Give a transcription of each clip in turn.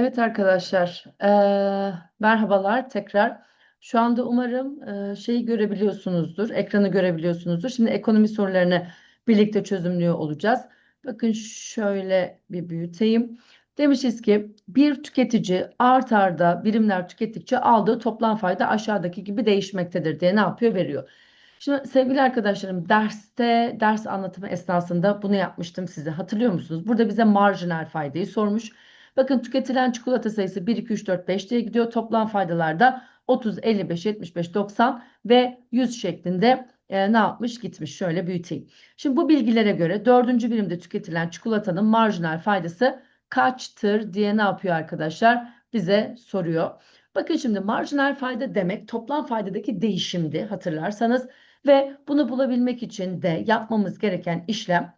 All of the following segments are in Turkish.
Evet arkadaşlar, eee, merhabalar tekrar. Şu anda umarım eee, şeyi görebiliyorsunuzdur, ekranı görebiliyorsunuzdur. Şimdi ekonomi sorularını birlikte çözümlüyor olacağız. Bakın şöyle bir büyüteyim. Demişiz ki bir tüketici art arda birimler tükettikçe aldığı toplam fayda aşağıdaki gibi değişmektedir diye ne yapıyor veriyor. Şimdi sevgili arkadaşlarım derste ders anlatımı esnasında bunu yapmıştım size hatırlıyor musunuz? Burada bize marjinal faydayı sormuş. Bakın tüketilen çikolata sayısı 1, 2, 3, 4, 5 diye gidiyor. Toplam faydalar da 30, 55, 75, 90 ve 100 şeklinde e, ne yapmış gitmiş. Şöyle büyüteyim. Şimdi bu bilgilere göre dördüncü birimde tüketilen çikolatanın marjinal faydası kaçtır diye ne yapıyor arkadaşlar? Bize soruyor. Bakın şimdi marjinal fayda demek toplam faydadaki değişimdi hatırlarsanız ve bunu bulabilmek için de yapmamız gereken işlem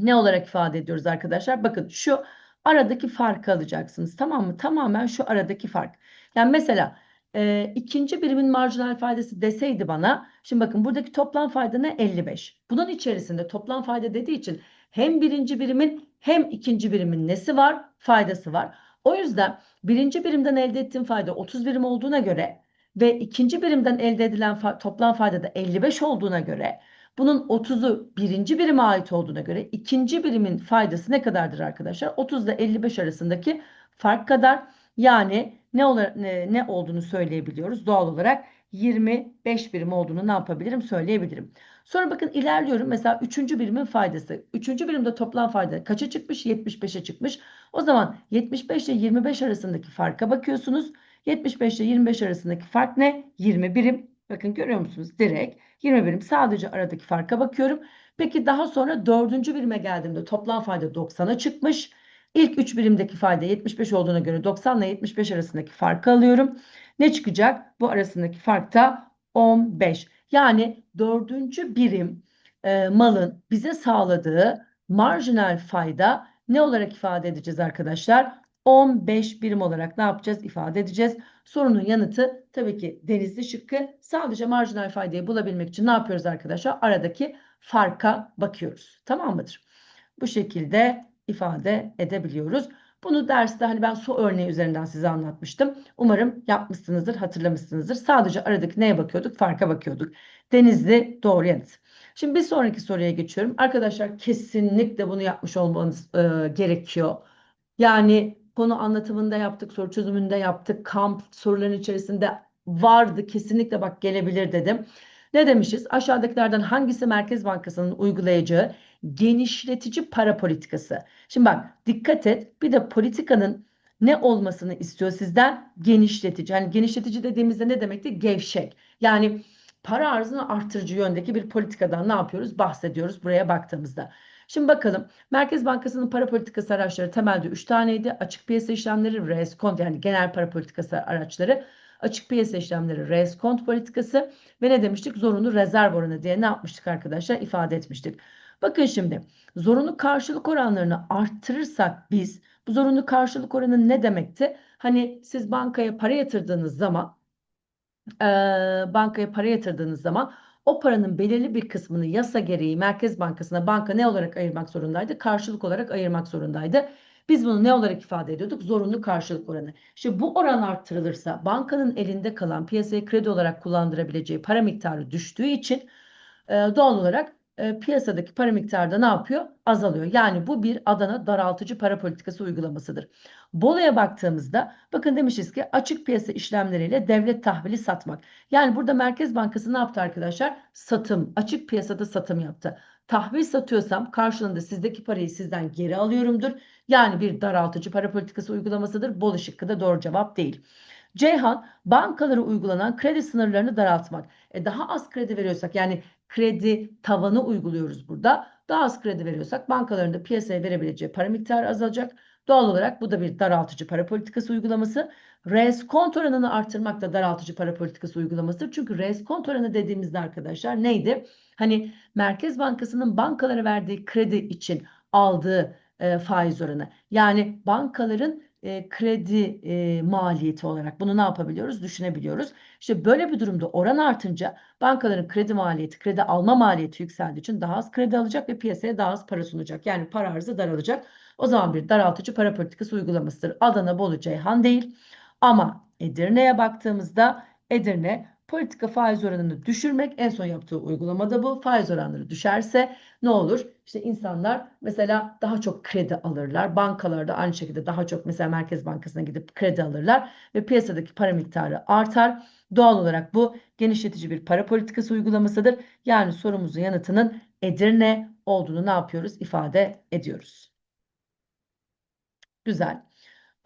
ne olarak ifade ediyoruz arkadaşlar? Bakın şu aradaki farkı alacaksınız. Tamam mı? Tamamen şu aradaki fark. Yani mesela e, ikinci birimin marjinal faydası deseydi bana şimdi bakın buradaki toplam fayda ne? 55. Bunun içerisinde toplam fayda dediği için hem birinci birimin hem ikinci birimin nesi var? Faydası var. O yüzden birinci birimden elde ettiğim fayda 30 birim olduğuna göre ve ikinci birimden elde edilen fa toplam fayda da 55 olduğuna göre bunun 30'u birinci birime ait olduğuna göre ikinci birimin faydası ne kadardır arkadaşlar? 30 ile 55 arasındaki fark kadar yani ne, ne, ne olduğunu söyleyebiliyoruz doğal olarak 25 birim olduğunu ne yapabilirim söyleyebilirim. Sonra bakın ilerliyorum mesela 3. birimin faydası. 3. birimde toplam fayda kaça çıkmış? 75'e çıkmış. O zaman 75 ile 25 arasındaki farka bakıyorsunuz. 75 ile 25 arasındaki fark ne? 20 birim. Bakın görüyor musunuz? Direkt 20 birim sadece aradaki farka bakıyorum. Peki daha sonra dördüncü birime geldiğimde toplam fayda 90'a çıkmış. İlk 3 birimdeki fayda 75 olduğuna göre 90 ile 75 arasındaki farkı alıyorum. Ne çıkacak? Bu arasındaki fark da 15. Yani dördüncü birim e, malın bize sağladığı marjinal fayda ne olarak ifade edeceğiz arkadaşlar? 15 birim olarak ne yapacağız? ifade edeceğiz. Sorunun yanıtı tabii ki denizli şıkkı. Sadece marjinal faydayı bulabilmek için ne yapıyoruz arkadaşlar? Aradaki farka bakıyoruz. Tamam mıdır? Bu şekilde ifade edebiliyoruz. Bunu derste hani ben su örneği üzerinden size anlatmıştım. Umarım yapmışsınızdır, hatırlamışsınızdır. Sadece aradaki neye bakıyorduk? Farka bakıyorduk. Denizli doğru yanıt. Şimdi bir sonraki soruya geçiyorum. Arkadaşlar kesinlikle bunu yapmış olmanız e, gerekiyor. Yani konu anlatımında yaptık, soru çözümünde yaptık, kamp soruların içerisinde vardı. Kesinlikle bak gelebilir dedim. Ne demişiz? Aşağıdakilerden hangisi Merkez Bankası'nın uygulayacağı genişletici para politikası? Şimdi bak dikkat et. Bir de politikanın ne olmasını istiyor sizden? Genişletici. Yani genişletici dediğimizde ne demekti? Gevşek. Yani para arzını artırıcı yöndeki bir politikadan ne yapıyoruz? Bahsediyoruz buraya baktığımızda. Şimdi bakalım. Merkez Bankası'nın para politikası araçları temelde 3 taneydi. Açık piyasa işlemleri, reskont yani genel para politikası araçları. Açık piyasa işlemleri, reskont politikası ve ne demiştik? Zorunlu rezerv oranı diye ne yapmıştık arkadaşlar? ifade etmiştik. Bakın şimdi zorunlu karşılık oranlarını arttırırsak biz bu zorunlu karşılık oranı ne demekti? Hani siz bankaya para yatırdığınız zaman e, bankaya para yatırdığınız zaman o paranın belirli bir kısmını yasa gereği Merkez Bankası'na banka ne olarak ayırmak zorundaydı? Karşılık olarak ayırmak zorundaydı. Biz bunu ne olarak ifade ediyorduk? Zorunlu karşılık oranı. İşte bu oran arttırılırsa bankanın elinde kalan piyasaya kredi olarak kullandırabileceği para miktarı düştüğü için e, doğal olarak e, piyasadaki para miktarı da ne yapıyor? Azalıyor. Yani bu bir Adana daraltıcı para politikası uygulamasıdır. Bolu'ya baktığımızda bakın demişiz ki açık piyasa işlemleriyle devlet tahvili satmak. Yani burada Merkez Bankası ne yaptı arkadaşlar? Satım, açık piyasada satım yaptı. Tahvil satıyorsam karşılığında sizdeki parayı sizden geri alıyorumdur. Yani bir daraltıcı para politikası uygulamasıdır. Bolu şıkkı da doğru cevap değil. Ceyhan bankalara uygulanan kredi sınırlarını daraltmak. E daha az kredi veriyorsak yani kredi tavanı uyguluyoruz burada. Daha az kredi veriyorsak bankaların da piyasaya verebileceği para miktarı azalacak. Doğal olarak bu da bir daraltıcı para politikası uygulaması. Reskont oranını artırmak da daraltıcı para politikası uygulamasıdır. Çünkü reskont oranı dediğimizde arkadaşlar neydi? Hani Merkez Bankası'nın bankalara verdiği kredi için aldığı e, faiz oranı. Yani bankaların e, kredi e, maliyeti olarak bunu ne yapabiliyoruz? Düşünebiliyoruz. İşte böyle bir durumda oran artınca bankaların kredi maliyeti, kredi alma maliyeti yükseldiği için daha az kredi alacak ve piyasaya daha az para sunacak. Yani para arzı daralacak. O zaman bir daraltıcı para politikası uygulamasıdır. Adana, Bolu, Ceyhan değil. Ama Edirne'ye baktığımızda Edirne politika faiz oranını düşürmek en son yaptığı uygulamada bu. Faiz oranları düşerse ne olur? İşte insanlar mesela daha çok kredi alırlar. Bankalarda aynı şekilde daha çok mesela Merkez Bankası'na gidip kredi alırlar ve piyasadaki para miktarı artar. Doğal olarak bu genişletici bir para politikası uygulamasıdır. Yani sorumuzun yanıtının Edirne olduğunu ne yapıyoruz? ifade ediyoruz. Güzel.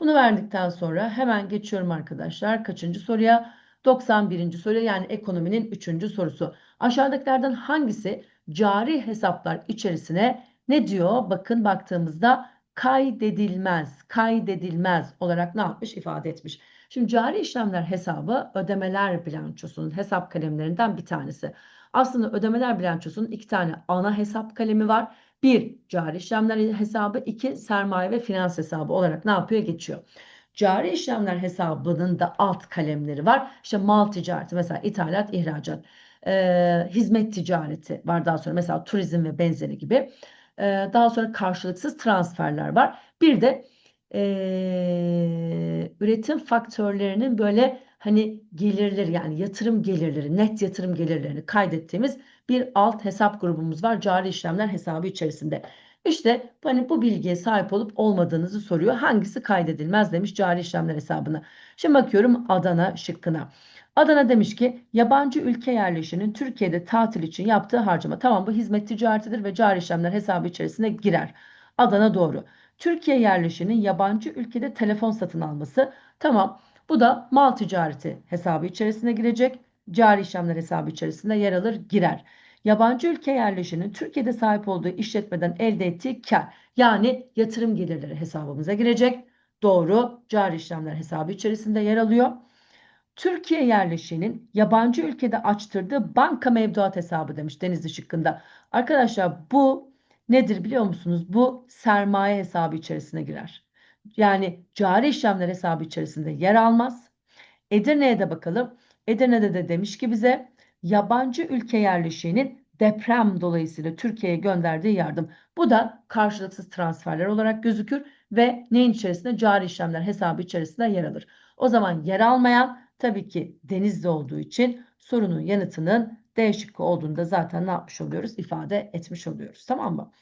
Bunu verdikten sonra hemen geçiyorum arkadaşlar. Kaçıncı soruya? 91. soru yani ekonominin 3. sorusu. Aşağıdakilerden hangisi cari hesaplar içerisine ne diyor? Bakın baktığımızda kaydedilmez, kaydedilmez olarak ne yapmış? ifade etmiş. Şimdi cari işlemler hesabı ödemeler bilançosunun hesap kalemlerinden bir tanesi. Aslında ödemeler bilançosunun iki tane ana hesap kalemi var. Bir cari işlemler hesabı, iki sermaye ve finans hesabı olarak ne yapıyor? Geçiyor. Cari işlemler hesabının da alt kalemleri var. İşte mal ticareti mesela ithalat, ihracat, e, hizmet ticareti var daha sonra mesela turizm ve benzeri gibi. E, daha sonra karşılıksız transferler var. Bir de e, üretim faktörlerinin böyle hani gelirleri yani yatırım gelirleri, net yatırım gelirlerini kaydettiğimiz bir alt hesap grubumuz var cari işlemler hesabı içerisinde. İşte hani bu bilgiye sahip olup olmadığınızı soruyor. Hangisi kaydedilmez demiş cari işlemler hesabına. Şimdi bakıyorum Adana şıkkına. Adana demiş ki yabancı ülke yerleşinin Türkiye'de tatil için yaptığı harcama. Tamam bu hizmet ticaretidir ve cari işlemler hesabı içerisine girer. Adana doğru. Türkiye yerleşinin yabancı ülkede telefon satın alması. Tamam bu da mal ticareti hesabı içerisine girecek. Cari işlemler hesabı içerisinde yer alır girer. Yabancı ülke yerleşinin Türkiye'de sahip olduğu işletmeden elde ettiği kar yani yatırım gelirleri hesabımıza girecek. Doğru cari işlemler hesabı içerisinde yer alıyor. Türkiye yerleşinin yabancı ülkede açtırdığı banka mevduat hesabı demiş Denizli şıkkında. Arkadaşlar bu nedir biliyor musunuz? Bu sermaye hesabı içerisine girer. Yani cari işlemler hesabı içerisinde yer almaz. Edirne'ye de bakalım. Edirne'de de demiş ki bize yabancı ülke yerleşiğinin deprem dolayısıyla Türkiye'ye gönderdiği yardım. Bu da karşılıksız transferler olarak gözükür ve neyin içerisinde? Cari işlemler hesabı içerisinde yer alır. O zaman yer almayan tabii ki denizde olduğu için sorunun yanıtının D şıkkı olduğunda zaten ne yapmış oluyoruz? İfade etmiş oluyoruz. Tamam mı?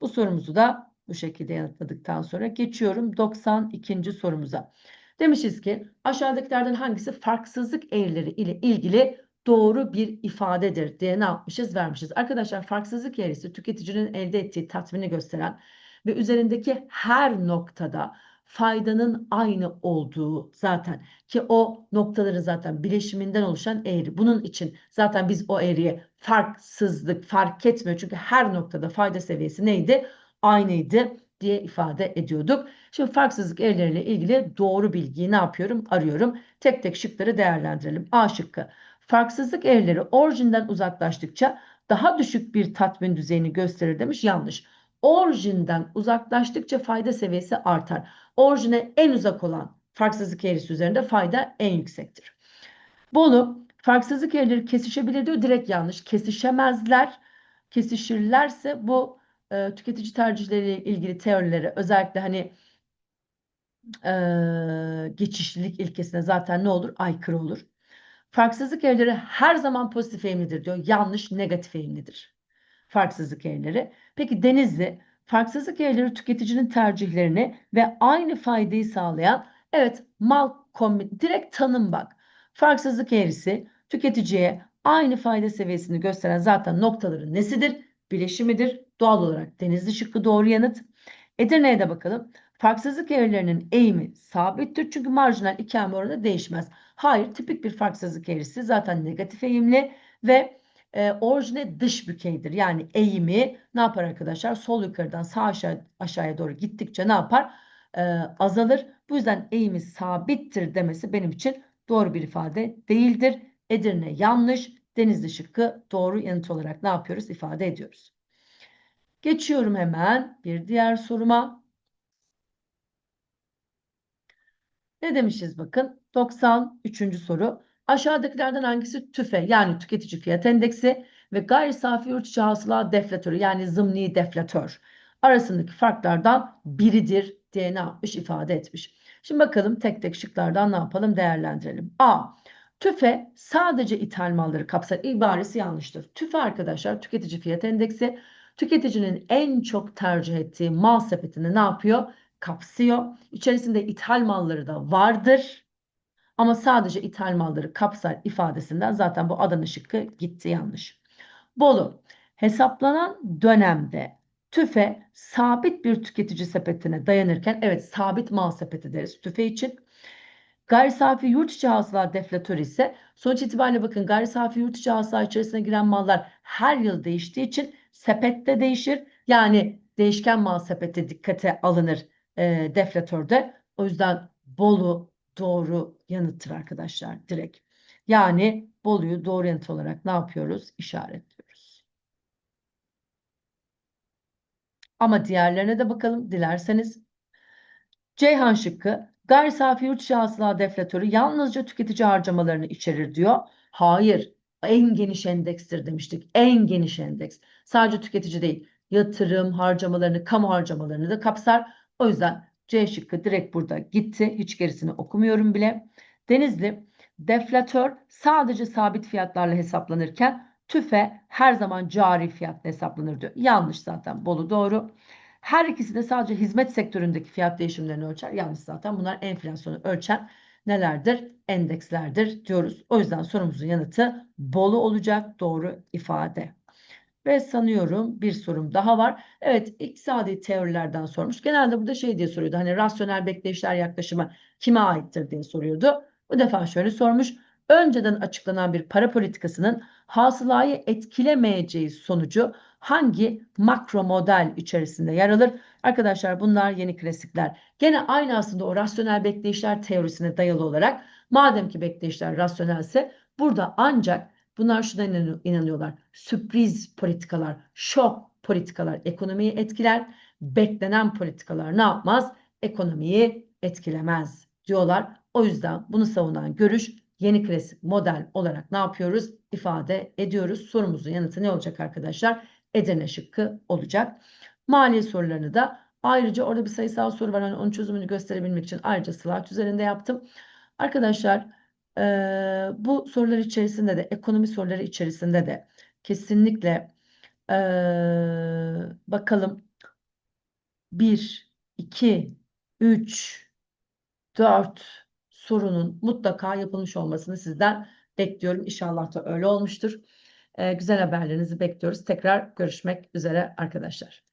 Bu sorumuzu da bu şekilde yanıtladıktan sonra geçiyorum 92. sorumuza. Demişiz ki aşağıdakilerden hangisi farksızlık eğrileri ile ilgili doğru bir ifadedir diye ne yapmışız vermişiz. Arkadaşlar farksızlık eğrisi tüketicinin elde ettiği tatmini gösteren ve üzerindeki her noktada faydanın aynı olduğu zaten ki o noktaları zaten bileşiminden oluşan eğri. Bunun için zaten biz o eğriye farksızlık fark etmiyor. Çünkü her noktada fayda seviyesi neydi? Aynıydı diye ifade ediyorduk. Şimdi farksızlık eğrileriyle ilgili doğru bilgiyi ne yapıyorum? Arıyorum. Tek tek şıkları değerlendirelim. A şıkkı. Farksızlık eğrileri orijinden uzaklaştıkça daha düşük bir tatmin düzeyini gösterir demiş. Yanlış. Orijinden uzaklaştıkça fayda seviyesi artar. Orijine en uzak olan farksızlık eğrisi üzerinde fayda en yüksektir. Bolu farksızlık eğrileri kesişebilir diyor. Direkt yanlış. Kesişemezler. Kesişirlerse bu e, tüketici tercihleriyle ilgili teorileri özellikle hani e, geçişlilik ilkesine zaten ne olur? Aykırı olur. Farksızlık eğrileri her zaman pozitif eğimlidir diyor. Yanlış negatif eğimlidir. Farksızlık eğrileri. Peki Denizli farksızlık eğrileri tüketicinin tercihlerini ve aynı faydayı sağlayan evet mal kombin direkt tanım bak. Farksızlık eğrisi tüketiciye aynı fayda seviyesini gösteren zaten noktaların nesidir? Bileşimidir. Doğal olarak denizli şıkkı doğru yanıt. Edirne'ye de bakalım. Farksızlık eğrilerinin eğimi sabittir çünkü marjinal ikamı oranı değişmez. Hayır, tipik bir farksızlık eğrisi zaten negatif eğimli ve e, orijine dış bükeydir. Yani eğimi ne yapar arkadaşlar? Sol yukarıdan sağ aşağı, aşağıya doğru gittikçe ne yapar? E, azalır. Bu yüzden eğimi sabittir demesi benim için doğru bir ifade değildir. Edirne yanlış. Denizli şıkkı doğru yanıt olarak ne yapıyoruz? ifade ediyoruz. Geçiyorum hemen bir diğer soruma. Ne demişiz bakın? 93. soru. Aşağıdakilerden hangisi TÜFE yani tüketici fiyat endeksi ve gayri safi yurt içi hasıla deflatörü yani zımni deflatör. arasındaki farklardan biridir diye ne yapmış ifade etmiş. Şimdi bakalım tek tek şıklardan ne yapalım değerlendirelim. A. TÜFE sadece ithal malları kapsar. İbaresi yanlıştır. TÜFE arkadaşlar tüketici fiyat endeksi tüketicinin en çok tercih ettiği mal sepetini ne yapıyor? Kapsıyor. İçerisinde ithal malları da vardır. Ama sadece ithal malları kapsar ifadesinden zaten bu Adana şıkkı gitti yanlış. Bolu. Hesaplanan dönemde tüfe sabit bir tüketici sepetine dayanırken evet sabit mal sepeti deriz tüfe için. Gayri safi yurt içi hasıla deflatörü ise sonuç itibariyle bakın gayri safi yurt içi hasıla içerisine giren mallar her yıl değiştiği için sepette değişir. Yani değişken mal sepeti dikkate alınır e, deflatörde. O yüzden Bolu doğru yanıttır arkadaşlar direkt. Yani Bolu'yu doğru yanıt olarak ne yapıyoruz? İşaretliyoruz. Ama diğerlerine de bakalım dilerseniz. Ceyhan şıkkı gayri safi yurt içi hasıla deflatörü yalnızca tüketici harcamalarını içerir diyor. Hayır. En geniş endekstir demiştik. En geniş endeks. Sadece tüketici değil. Yatırım harcamalarını, kamu harcamalarını da kapsar. O yüzden C şıkkı direkt burada gitti. Hiç gerisini okumuyorum bile. Denizli deflatör sadece sabit fiyatlarla hesaplanırken tüfe her zaman cari fiyatla hesaplanır diyor. Yanlış zaten. Bolu doğru. Her ikisi de sadece hizmet sektöründeki fiyat değişimlerini ölçer. Yanlış zaten. Bunlar enflasyonu ölçen nelerdir? Endekslerdir diyoruz. O yüzden sorumuzun yanıtı Bolu olacak. Doğru ifade. Ve sanıyorum bir sorum daha var. Evet iktisadi teorilerden sormuş. Genelde burada şey diye soruyordu. Hani rasyonel bekleyişler yaklaşımı kime aittir diye soruyordu. Bu defa şöyle sormuş. Önceden açıklanan bir para politikasının hasılayı etkilemeyeceği sonucu hangi makro model içerisinde yer alır? Arkadaşlar bunlar yeni klasikler. Gene aynı aslında o rasyonel bekleyişler teorisine dayalı olarak madem ki bekleyişler rasyonelse burada ancak bunlar şuna inanıyorlar. Sürpriz politikalar, şok politikalar ekonomiyi etkiler. Beklenen politikalar ne yapmaz? Ekonomiyi etkilemez diyorlar. O yüzden bunu savunan görüş yeni klasik model olarak ne yapıyoruz? İfade ediyoruz. Sorumuzun yanıtı ne olacak arkadaşlar? Edirne şıkkı olacak. Mali sorularını da ayrıca orada bir sayısal soru var. Hani onun çözümünü gösterebilmek için ayrıca slide üzerinde yaptım. Arkadaşlar e, bu sorular içerisinde de ekonomi soruları içerisinde de kesinlikle e, bakalım 1, 2, 3, 4 sorunun mutlaka yapılmış olmasını sizden bekliyorum. İnşallah da öyle olmuştur. Ee, güzel haberlerinizi bekliyoruz. Tekrar görüşmek üzere arkadaşlar.